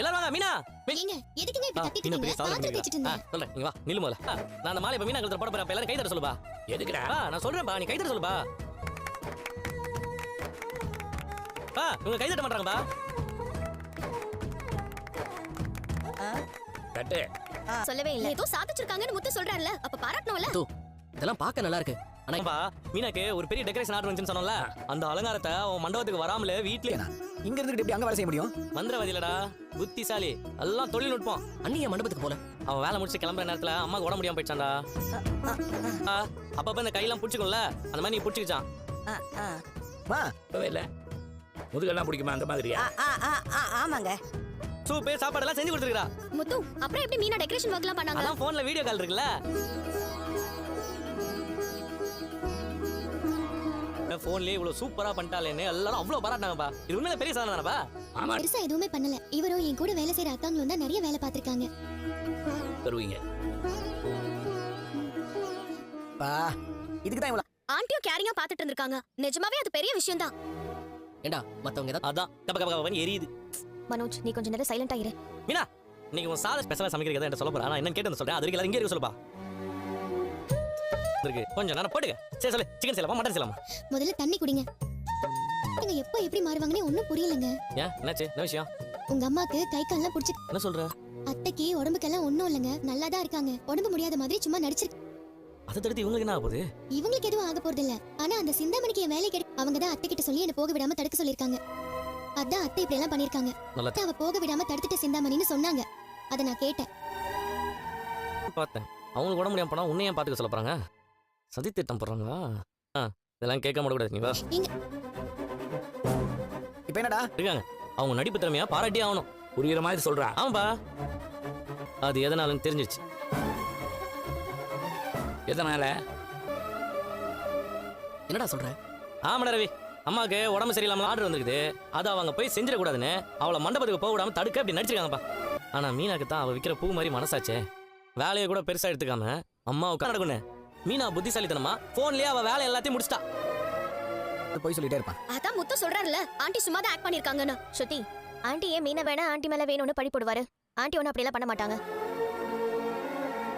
எல்லாரும் வாங்க மீனா. ஏங்க எதுக்குங்க இப்படி கத்திட்டு இருக்கீங்க? பாத்திரம் தேய்ச்சிட்டு இருந்தேன் சொல்றேன். இங்க வா நில்லு முதல்ல. நான் அந்த மாலை இப்ப மீனா கழுத்துல போட போறேன். அப்ப எல்லாரும் கை தட்ட சொல்லுப்பா. எதுக்குடா? பா நான் சொல்றேன்பா. நீ கை தட்ட சொல்லுப்பா. பா இவங்க கை தட்ட மாட்டாங்கப்பா. தட்டு. சொல்லவே இல்ல. ஏதோ சாதிச்சிருக்காங்கன்னு முத்து சொல்றாருல அப்ப பாராட்டணும்ல. தூ இதெல்லாம் பார்க்க நல்லா இருக்கு. பா மீனாக்கு ஒரு பெரிய டெக்கரேஷன் ஆர்டர் வந்துச்சுன்னு சொன்னோம்ல. அந்த அலங்காரத்தை அவன் மண்டபத்துக்கு வராமலே வீட்லயே இங்க இருந்துகிட்டு எப்படி அங்க வேலை செய்ய முடியும்? மந்திரவாதி இல்லடா புத்திசாலி. எல்லாம் தொழில்நுட்பம் அண்ணி என் மண்டபத்துக்கு போல. அவன் வேலை முடிச்சு கிளம்புற நேரத்துல அம்மாக்கு உடம்பு முடியாம போயிடுச்சான்டா. ஆ, அப்பப்ப இந்த கையெல்லாம் புடிச்சுக்கும்ல அந்த மாதிரி நீ புடிச்சுக்கிச்சான். இல்ல. முதுகெல்லாம் பிடிக்குமா அந்த மாதிரியா? ஆமாங்க. சூப்பு சாப்பாடு எல்லாம் செஞ்சு கொடுத்துருக்கா முத்து அப்புறம் எப்படி மீனா டெக்கரேஷன் ஒர்க்லாம் பண்ணாங்க? அதான் போன்ல வீடியோ கால் இருக்குல்ல. போன்லயே இவ்வளவு சூப்பரா பண்ணிட்டாலேன்னு எல்லாரும் அவ்வளவு பாராட்டினாங்கப்பா. இது உண்மையில பெரிய சாதனை தானப்பா? ஆமா. பெருசா எதுவுமே பண்ணல. இவரும் என் கூட வேலை செய்யற அக்காங்களும் தான் நிறைய வேலை பார்த்திருக்காங்க. தருவீங்க. பா இதுக்கு தான் இவ்வளவு ஆண்டியும் கேரிங்கா பாத்துட்டு இருந்திருக்காங்க. நிஜமாவே அது பெரிய விஷயம் தான் ஏண்டா மத்தவங்க ஏதாவது அதான். கப்ப கப்பன்னு எரியுது. மனோஜ் நீ கொஞ்சம் நேரம் சைலண்டா இரு. மீனா இன்னைக்கு உன் சாத ஸ்பெஷலா சமைக்கிறத என்கிட்ட சொல்ல போறா நான் என்னன்னு கேட்டு வந்து சொல்றேன். அது வரைக்கும் எல்லாரும் இங்கே இருக்க சொல்லுப்பா. இருக்கு. கொஞ்சம் நேரம் போட்டுக்க. சரி சொல்லு. சிக்கன் செய்யலாமா? மட்டன் செய்யலாமா? முதல்ல தண்ணி குடிங்க. நீங்க எப்போ எப்படி மாறுவாங்கன்னு ஒண்ணும் புரியலங்க. ஏன்? என்னாச்சு? என்ன விஷயம்? உங்க அம்மாக்கு கை கால்லாம் புடிச்சு என்ன சொல்ற? அத்தைக்கு உடம்புக்கெல்லாம் ஒண்ணும் இல்லைங்க. நல்லா தான் இருக்காங்க. உடம்பு முடியாத மாதிரி சும்மா நடிச்சிருக்கு அதை தடுத்து இவங்களுக்கு என்ன ஆக போகுது? இவங்களுக்கு எதுவும் ஆக போறது இல்ல. ஆனா அந்த சிந்தாமணிக்கு என் வேலை கிடை அவங்க தான் அத்தை கிட்ட சொல்லி என்ன போக விடாம தடுக்க சொல்லிருக்காங்க அதான் அத்தை இப்படி எல்லாம் பண்ணிருக்காங்க அவ போக விடாம தடுத்துட்டு சிந்தாமணின்னு சொன்னாங்க. அத நான் கேட்டேன். பார்த்தேன். அவங்களுக்கு உடம்பு முடியாம போனா உன்னை ஏன் பாத்துக்க சொல்ல போறாங்க? சதி திட்டம் போடுறாங்களா ஆ இதெல்லாம் கேட்க மாட்டக்கூடாது நீ வா. இப்ப என்னடா? இருக்காங்க. அவங்க நடிப்பு திறமையா பாராட்டியே ஆகணும். புரியுற மாதிரி சொல்றா. ஆமாப்பா. அது எதனாலன்னு தெரிஞ்சிருச்சு. எதனால? என்னடா சொல்ற? ஆமாடா ரவி. அம்மாவுக்கு உடம்பு சரியில்லாம ஆர்டர் வந்திருக்குது. அதை அவங்க போய் செஞ்சிடக்கூடாதுன்னு அவளை மண்டபத்துக்கு போக விடாம தடுக்க அப்படி நடிச்சிருக்காங்கப்பா. ஆனா மீனாக்கு தான் அவ விற்கிற பூ மாதிரி மனசாச்சே. வேலையை கூட பெருசா எடுத்துக்காம அம்மாவுக்கு நடக்கணும் மீனா புத்திசாலித்தனமா? போன்லயே அவ வேலை எல்லாத்தையும் முடிச்சிட்டா. போய் சொல்லிட்டே இருப்பான் அதான் முத்து சொல்றாருல ஆண்டி சும்மா தான் ஆக்ட் பண்ணிருக்காங்கன்னு ஸ்ருதி ஆண்டி ஏன் மீனை வேணா ஆண்டி மேல வேணும்னு பழி போடுவாரு. ஆண்டி ஒன்னும் அப்படியெல்லாம் பண்ண மாட்டாங்க.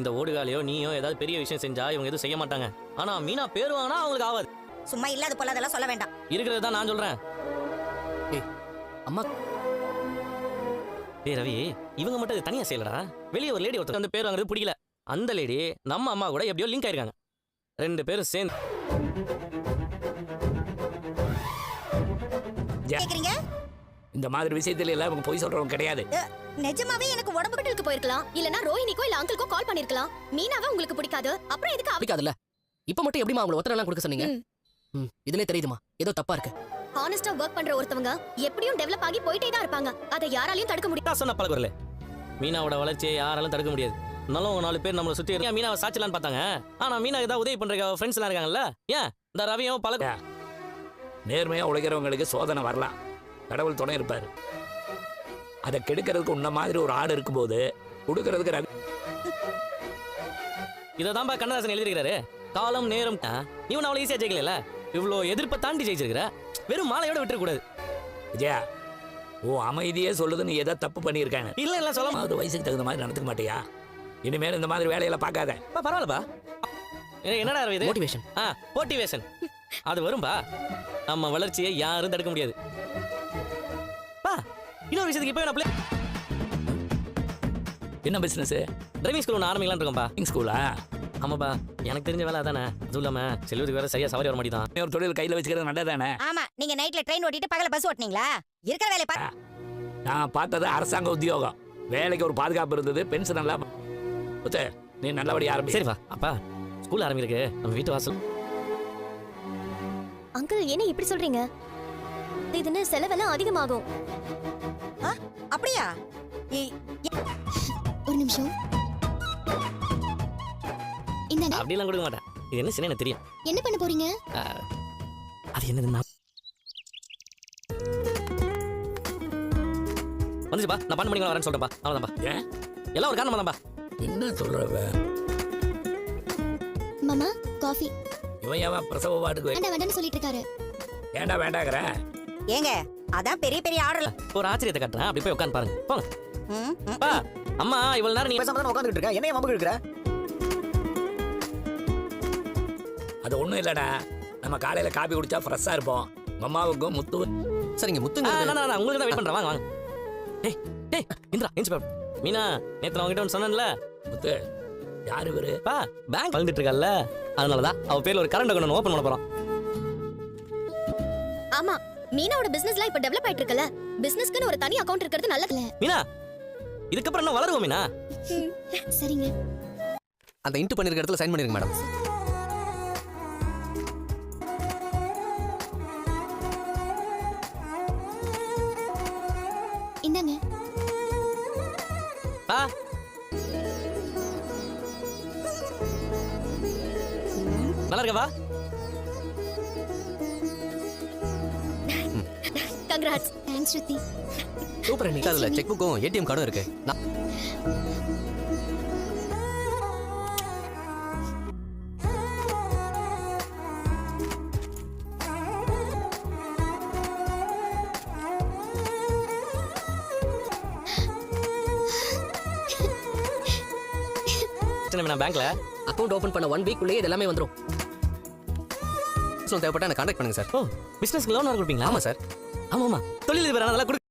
இந்த ஓடுகாலையோ நீயோ ஏதாவது பெரிய விஷயம் செஞ்சா இவங்க எதுவும் செய்ய மாட்டாங்க. ஆனா மீனா பேர் வாங்கினா அவங்களுக்கு ஆகாது. சும்மா இல்லாத போல அதெல்லாம் சொல்ல வேண்டாம். இருக்கிறது தான் நான் சொல்றேன். அம்மா. டேய் ரவி இவங்க மட்டும் தனியா செய்யலடா. வெளியே ஒரு லேடி ஒருத்தர் வந்து பேர் வாங்குறது பிடிக்கல. அந்த லேடி நம்ம அம்மா கூட எப்படியோ லிங்க் ஆயிருக்காங்க. ரெண்டு பேரும் சேர்ந்து. கேக்குறீங்க? இந்த மாதிரி விஷயத்துல எல்லாம் இவங்க பொய் சொல்றவங்க கிடையாது. நிஜமாவே எனக்கு உடம்பு ஹாஸ்பிட்டலுக்கு போயிருக்கலாம். இல்லனா ரோஹினிக்கோ இல்ல அங்கிள்க்கோ கால் பண்ணிருக்கலாம். மீனாவை உங்களுக்கு பிடிக்காது? அப்புறம் எதுக்கு அவ பிடிக்காதுல்ல. இப்ப மட்டும் எப்படிமா அவங்கள ஒத்தரம் எல்லாம் கொடுக்க சொன்னீங்க? ம். ம் இதுலயே தெரியுதுமா ஏதோ தப்பா இருக்கு. ஹானஸ்டா ஒர்க் பண்ற ஒருத்தவங்க எப்படியும் டெவலப் ஆகி போயிட்டே தான் இருப்பாங்க. அதை யாராலையும் தடுக்க முடியாது நான் சொன்ன பழகுறல மீனாவோட வளர்ச்சியை யாராலும் தடுக்க முடியாது. நல்லவங்க நாலு பேர் நம்மளை சுத்தி இருக்கா. மீனாவை சாச்சலான்னு பார்த்தாங்க? ஆனா மீனா ஏதாவது உதவி பண்ற ஃப்ரெண்ட்ஸ் எல்லாம் இருக்காங்கல்ல? ஏன்? இந்த ரவியும் பழக நேர்மையா உழைக்கிறவங்களுக்கு சோதனை வரலாம். கடவுள் துணை இருப்பாரு. அதை கெடுக்கிறதுக்கு உன்ன மாதிரி ஒரு ஆடு இருக்கும்போது கொடுக்கறதுக்கு ரவி இதை தான்ப்பா கண்ணதாசன் எழுதியிருக்காரு காலம் நேரம் ஆ, நீ ஒன்னும் அவ்வளோ ஈஸியா ஜெயிக்கல இவ்வளோ எதிர்ப்பை தாண்டி ஜெயிச்சிருக்கிற. வெறும் மாலையோட விட்டுறக்கூடாது. விஜயா ஓ அமைதியே சொல்லுது நீ எதை தப்பு பண்ணியிருக்காங்க இல்ல இல்ல சொல்ல அது வயசுக்கு தகுந்த மாதிரி நடந்துக்க மாட்டியா? இனிமேல் இந்த மாதிரி வேலையெல்லாம் பார்க்காத. பா, பரவாயில்லப்பா. என்னடா இது? மோட்டிவேஷன் ஆ மோட்டிவேஷன் அது வரும்பா. நம்ம வளர்ச்சியை யாரும் தடுக்க முடியாது. பா இன்னொரு விஷயத்துக்கு இப்போ நான் என்ன பிசினஸ் டிரைவிங் ஸ்கூல் ஒன்று ஆரம்பிக்கலாம்னு இருக்கோம்ப்பா ஸ்கூலா ஆமாப்பா எனக்கு தெரிஞ்ச வேலை அதானே. அதுவும் இல்லாம செல்வத்துக்கு வேற சரியா சவாரி வர மாட்டேதான் ஒரு தொழில் கையில வச்சுக்கிறது நல்லதானே? ஆமா நீங்க நைட்ல ட்ரெயின் ஓட்டிட்டு பகல பஸ் ஓட்டுனீங்களா? இருக்கிற வேலையை பாரு நான் பார்த்தது அரசாங்க உத்தியோகம். வேலைக்கு ஒரு பாதுகாப்பு இருந்தது பென்ஷன் எல்லாம் முத்து, நீ நல்லபடியா ஆரம்பி. சரிப்பா அப்பா ஸ்கூல் ஆரம்பிருக்கு நம்ம வீட்டு வாசல். அங்கிள் என்ன இப்படி சொல்றீங்க? இதுன்னு செலவெல்லாம் அதிகமாகும். அப்படியா? ஒரு நிமிஷம். இந்தாடா அப்படிலாம் கொடுக்க மாட்டேன். இது என்ன சின்ன தெரியும். என்ன பண்ண போறீங்க? அது என்னதுன்னா வந்துச்சுப்பா. நான் பண்ண மணிக்கு வரேன்னு சொல்றேன்ப்பா. அவ்வளோதான்ப்பா ஏன்? எல்லாம் ஒரு காரணம் தான்ப்பா என்ன சொல்றவ மாமா காஃபி. இவன் ஏன் பிரசவ வாட்டுக்கு வை- வேண்டாம் வேண்டாம்னு சொல்லிட்டு இருக்காரு ஏன்டா வேண்டாங்கிற? ஏங்க அதான் பெரிய பெரிய ஆர்டர் ஒரு ஆச்சரியத்தை காட்டுறேன். அப்படி போய் உட்காந்து பாருங்க. போங்க. ம், ம். பா அம்மா இவ்வளவு நேரம் நீ பேசாம தான் உட்காந்துட்டு இருக்க. என்னைய மம்பு இருக்கிற அது ஒன்றும் இல்லைடா. நம்ம காலையில் காப்பி குடிச்சா ஃப்ரெஷ்ஷாக இருப்போம். உங்க அம்மாவுக்கும் முத்து சரிங்க ஆ, முத்துங்க நான் நான், நான் உங்களுக்கு தான் வெயிட் பண்றேன். வாங்க வாங்க. டேய் டேய் இந்திரா எஞ்சி பாரு மீனா நேத்து நான் உங்ககிட்ட ஒன்று சொன்னேன்ல. முத்து யார் இவரு? பா பேங்க் வந்துட்டு இருக்கல்ல. அதனாலதான் அவ பேர்ல ஒரு கரண்ட் அக்கௌண்ட் ஓபன் பண்ண போறோம். ஆமா மீனாவோட பிசினஸ்லாம் இப்ப டெவலப் ஆயிட்டு இருக்குல்ல. பிசினஸ்க்குன்னு ஒரு தனி அக்கவுண்ட் இருக்கிறது நல்லதுல மீனா இதுக்கப்புறம் என்ன வளருவோம் மீனா? சரிங்க. அந்த இன்ட்டு பண்ணிருக்க இடத்துல சைன் பண்ணிருங்க மேடம் இந்தாங்க. பா நல்லா இருக்கவா கங்க்ராட்ஸ். தேங்க்ஸ் ஸ்ருதி சூப்பர் நீ அதுல செக் புக்கும் ஏடிஎம் கார்டும் இருக்கு. மீனா பேங்க்ல அக்கவுண்ட் ஓபன் பண்ண ஒன் வீக் உள்ளே இது எல்லாமே வந்துரும். ஸோ தேவைப்பட்டா எனக்கு கான்டாக்ட் பண்ணுங்க சார் ஓ பிசினஸ்க்கு லோன் கொடுப்பீங்களா? ஆமா சார் ஆமா ஆமா. தொழில் அதெல்லாம் கொடு